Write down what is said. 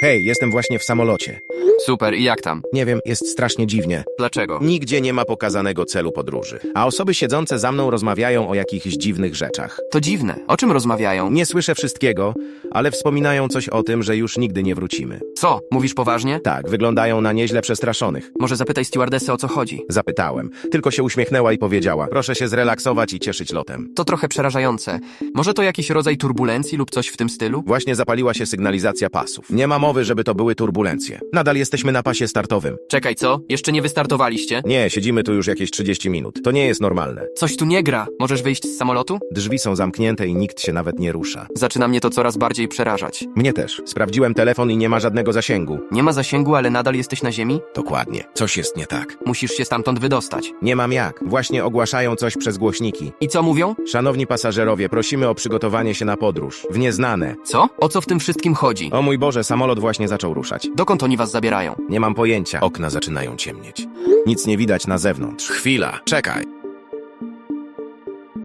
Hej, jestem właśnie w samolocie. Super, i jak tam? Nie wiem, jest strasznie dziwnie. Dlaczego? Nigdzie nie ma pokazanego celu podróży, a osoby siedzące za mną rozmawiają o jakichś dziwnych rzeczach. To dziwne. O czym rozmawiają? Nie słyszę wszystkiego, ale wspominają coś o tym, że już nigdy nie wrócimy. Co? Mówisz poważnie? Tak, wyglądają na nieźle przestraszonych. Może zapytaj stewardessę o co chodzi. Zapytałem. Tylko się uśmiechnęła i powiedziała: Proszę się zrelaksować i cieszyć lotem. To trochę przerażające. Może to jakiś rodzaj turbulencji lub coś w tym stylu? Właśnie zapaliła się sygnalizacja pasów. Nie ma mowy, żeby to były turbulencje. Nadal jesteśmy na pasie startowym. Czekaj, co? Jeszcze nie wystartowaliście? Nie, siedzimy tu już jakieś 30 minut. To nie jest normalne. Coś tu nie gra. Możesz wyjść z samolotu? Drzwi są zamknięte i nikt się nawet nie rusza. Zaczyna mnie to coraz bardziej przerażać. Mnie też. Sprawdziłem telefon i nie ma żadnego zasięgu. Nie ma zasięgu, ale nadal jesteś na ziemi? Dokładnie. Coś jest nie tak. Musisz się stamtąd wydostać. Nie mam jak. Właśnie ogłaszają coś przez głośniki. I co mówią? Szanowni pasażerowie, prosimy o przygotowanie się na podróż. W nieznane. Co? O co w tym wszystkim chodzi? O mój Boże, samolot właśnie zaczął ruszać. Dokąd oni was zabierają? Nie mam pojęcia. Okna zaczynają ciemnieć. Nic nie widać na zewnątrz. Chwila. Czekaj.